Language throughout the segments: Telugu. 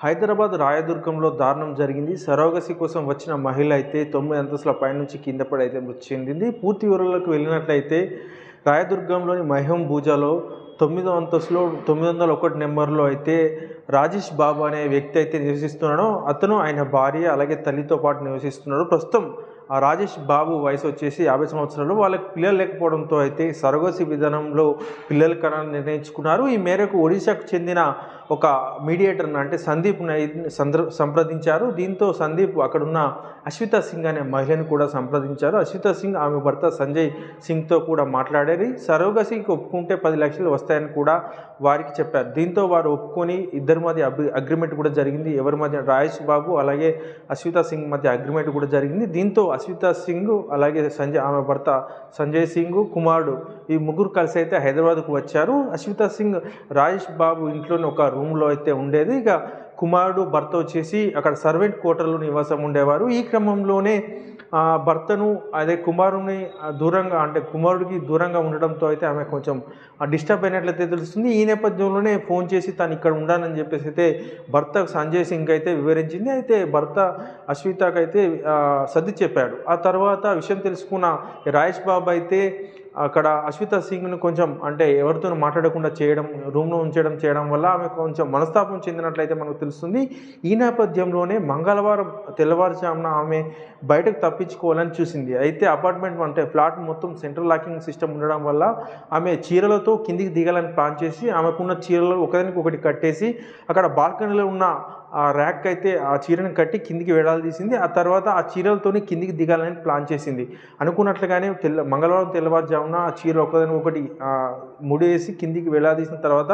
హైదరాబాద్ రాయదుర్గంలో దారుణం జరిగింది. సరోగసి కోసం వచ్చిన మహిళ అయితే తొమ్మిది అంతస్తుల పైనుంచి కింద పడి అయితే మృతి చెందింది. పూర్తి వివరాలకు వెళ్ళినట్లయితే రాయదుర్గంలోని మహం భూజాలో తొమ్మిదో అంతస్తులో తొమ్మిది వందల ఒకటి నెంబర్లో అయితే రాజేష్ బాబు అనే వ్యక్తి అయితే నివసిస్తున్నాడో. అతను ఆయన భార్య అలాగే తల్లితో పాటు నివసిస్తున్నాడు. ప్రస్తుతం రాజేష్ బాబు వయసు వచ్చేసి యాభై సంవత్సరాలు. వాళ్ళకి పిల్లలు లేకపోవడంతో అయితే సరగోసి విధానంలో పిల్లలు కనాలని నిర్ణయించుకున్నారు. ఈ మేరకు ఒడిశాకు చెందిన ఒక మీడియేటర్ను అంటే సందీప్ సంద్ర సంప్రదించారు. దీంతో సందీప్ అక్కడున్న అశ్విత సింగ్ అనే మహిళను కూడా సంప్రదించారు. అశ్విత సింగ్ ఆమె భర్త సంజయ్ సింగ్తో కూడా మాట్లాడేది. సరోగసికి ఒప్పుకుంటే పది లక్షలు వస్తాయని కూడా వారికి చెప్పారు. దీంతో వారు ఒప్పుకొని ఇద్దరి మధ్య అగ్రి అగ్రిమెంట్ కూడా జరిగింది. ఎవరి మధ్య? రాయేష్ బాబు అలాగే అశ్విత సింగ్ మధ్య అగ్రిమెంట్ కూడా జరిగింది. దీంతో అశ్వితా సింగ్ అలాగే సంజయ్ ఆమె భర్త సంజయ్ సింగ్ కుమారుడు ఈ ముగ్గురు కలిసి అయితే హైదరాబాద్కు వచ్చారు. అశ్విత సింగ్ రాజేష్ బాబు ఇంట్లోనే ఒక రూమ్లో అయితే ఉండేది. ఇక కుమారుడు భర్త వచ్చేసి అక్కడ సర్వెంట్ క్వార్టర్లో నివాసం ఉండేవారు. ఈ క్రమంలోనే భర్తను అదే కుమారుని దూరంగా అంటే కుమారుడికి దూరంగా ఉండడంతో అయితే ఆమె కొంచెం డిస్టర్బ్ అయినట్లయితే తెలుస్తుంది. ఈ నేపథ్యంలోనే ఫోన్ చేసి తను ఇక్కడ ఉండాలని చెప్పేసి అయితే భర్త సంజయ్ సింగ్ అయితే వివరించింది. అయితే భర్త అశ్వితకు అయితే సర్ది చెప్పాడు. ఆ తర్వాత విషయం తెలుసుకున్న రాయేష్ బాబు అయితే అక్కడ అశ్విత సింగ్ను కొంచెం అంటే ఎవరితో మాట్లాడకుండా చేయడం రూమ్లో ఉంచడం చేయడం వల్ల ఆమె కొంచెం మనస్తాపం చెందినట్లయితే మనకు తెలుస్తుంది. ఈ నేపథ్యంలోనే మంగళవారం తెల్లవారుజామున ఆమె బయటకు తప్పించుకోవాలని చూసింది. అయితే అపార్ట్మెంట్ అంటే ఫ్లాట్ మొత్తం సెంట్రల్ లాకింగ్ సిస్టమ్ ఉండడం వల్ల ఆమె చీరలతో కిందికి దిగాలని ప్లాన్ చేసి ఆమెకున్న చీరలు ఒకదానికి ఒకటి కట్టేసి అక్కడ బాల్కనీలో ఉన్న ఆ ర్యాక్ అయితే ఆ చీరను కట్టి కిందికి వేలాడదీసింది ఆ తర్వాత ఆ చీరలతోనే కిందికి దిగాలని ప్లాన్ చేసింది. అనుకున్నట్లుగానే తెల్ల మంగళవారం తెల్లవారుజామున ఆ చీర ఒకదాని ఒకటి ముడి ముడేసి కిందికి వేలాదీసిన తర్వాత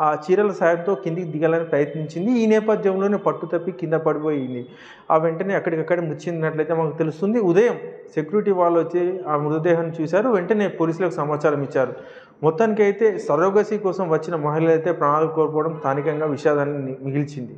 ఆ చీరల సాయంతో కిందికి దిగాలని ప్రయత్నించింది. ఈ నేపథ్యంలోనే పట్టు తప్పి కింద పడిపోయింది. ఆ వెంటనే అక్కడికక్కడే మృతి చెందినట్లయితే మనకు తెలుస్తుంది. ఉదయం సెక్యూరిటీ వాళ్ళు వచ్చి ఆ మృతదేహాన్ని చూశారు. వెంటనే పోలీసులకు సమాచారం ఇచ్చారు. మొత్తానికి అయితే సరోగసి కోసం వచ్చిన మహిళ అయితే ప్రాణాలు కోల్పోవడం స్థానికంగా విషాదాన్ని మిగిల్చింది.